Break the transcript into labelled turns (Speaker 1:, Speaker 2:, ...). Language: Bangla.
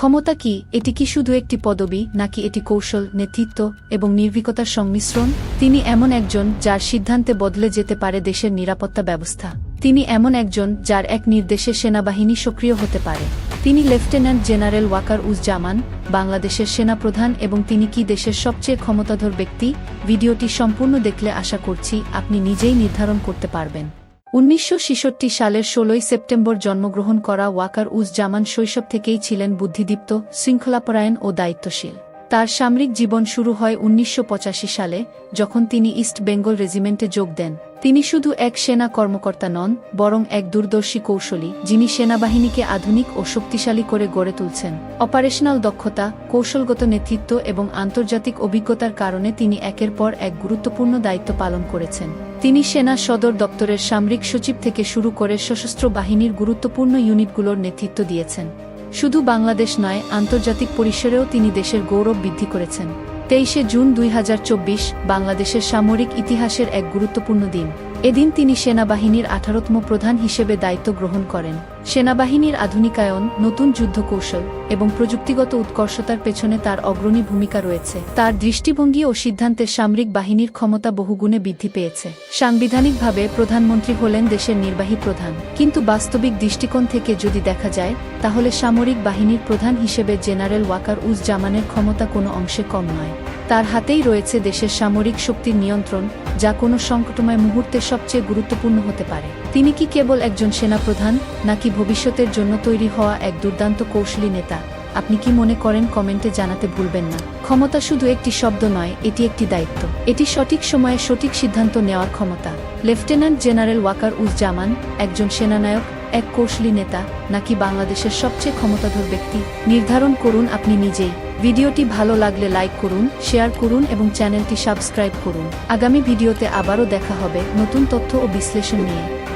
Speaker 1: ক্ষমতা কি, এটি কি শুধু একটি পদবি, নাকি এটি কৌশল, নেতৃত্ব এবং নির্ভীকতার সংমিশ্রণ? তিনি এমন একজন যার সিদ্ধান্তে বদলে যেতে পারে দেশের নিরাপত্তা ব্যবস্থা। তিনি এমন একজন যার এক নির্দেশে সেনাবাহিনী সক্রিয় হতে পারে। তিনি লেফটেন্যান্ট জেনারেল ওয়াকার উজ্জামান বাংলাদেশের সেনাপ্রধান এবং তিনি কি দেশের সবচেয়ে ক্ষমতাধর ব্যক্তি? ভিডিওটি সম্পূর্ণ দেখলে আশা করছি আপনি নিজেই নির্ধারণ করতে পারবেন। উনিশশো ছেষট্টি সালের ষোলোই সেপ্টেম্বর জন্মগ্রহণ করা ওয়াকার উজ জামান শৈশব থেকেই ছিলেন বুদ্ধিদীপ্ত, শৃঙ্খলাপরায়ণ ও দায়িত্বশীল। তার সামরিক জীবন শুরু হয় উনিশশো পঁচাশি সালে, যখন তিনি ইস্ট বেঙ্গল রেজিমেন্টে যোগ দেন। তিনি শুধু এক সেনা কর্মকর্তা নন, বরং এক দূরদর্শী কৌশলী, যিনি সেনাবাহিনীকে আধুনিক ও শক্তিশালী করে গড়ে তুলছেন। অপারেশনাল দক্ষতা, কৌশলগত নেতৃত্ব এবং আন্তর্জাতিক অভিজ্ঞতার কারণে তিনি একের পর এক গুরুত্বপূর্ণ দায়িত্ব পালন করেছেন। তিনি সেনা সদর দপ্তরের সামরিক সচিব থেকে শুরু করে সশস্ত্র বাহিনীর গুরুত্বপূর্ণ ইউনিটগুলোর নেতৃত্ব দিয়েছেন। শুধু বাংলাদেশ নয়, আন্তর্জাতিক পরিসরেও তিনি দেশের গৌরব বৃদ্ধি করেছেন। তেইশে জুন দুই হাজার চব্বিশ, বাংলাদেশের সামরিক ইতিহাসের এক গুরুত্বপূর্ণ দিন। এদিন তিনি সেনাবাহিনীর আঠারোতম প্রধান হিসেবে দায়িত্ব গ্রহণ করেন। সেনাবাহিনীর আধুনিকায়ন, নতুন যুদ্ধ কৌশল এবং প্রযুক্তিগত উৎকর্ষতার পেছনে তার অগ্রণী ভূমিকা রয়েছে। তার দৃষ্টিভঙ্গি ও সিদ্ধান্তে সামরিক বাহিনীর ক্ষমতা বহুগুণে বৃদ্ধি পেয়েছে। সাংবিধানিকভাবে প্রধানমন্ত্রী হলেন দেশের নির্বাহী প্রধান। কিন্তু বাস্তবিক দৃষ্টিকোণ থেকে যদি দেখা যায়, তাহলে সামরিক বাহিনীর প্রধান হিসেবে জেনারেল ওয়াকার উজ জামানের ক্ষমতা কোনো অংশে কম নয়। তার হাতেই রয়েছে দেশের সামরিক শক্তির নিয়ন্ত্রণ, যা কোনো সংকটময় মুহূর্তে সবচেয়ে গুরুত্বপূর্ণ হতে পারে। তিনি কি কেবল একজন সেনাপ্রধান, নাকি ভবিষ্যতের জন্য তৈরি হওয়া এক দুর্দান্ত কৌশলী নেতা? আপনি কি মনে করেন কমেন্টে জানাতে ভুলবেন না। ক্ষমতা শুধু একটি শব্দ নয়, এটি একটি দায়িত্ব। এটি সঠিক সময়ে সঠিক সিদ্ধান্ত নেওয়ার ক্ষমতা। লেফটেন্যান্ট জেনারেল ওয়াকার উজ্জামান, একজন সেনানায়ক এক কৌশলী নেতা, নাকি বাংলাদেশের সবচেয়ে ক্ষমতাধর ব্যক্তি, নির্ধারণ করুন আপনি নিজেই। ভিডিওটি ভালো লাগলে লাইক করুন, শেয়ার করুন এবং চ্যানেলটি সাবস্ক্রাইব করুন। আগামী ভিডিওতে আবারও দেখা হবে নতুন তথ্য ও বিশ্লেষণ নিয়ে।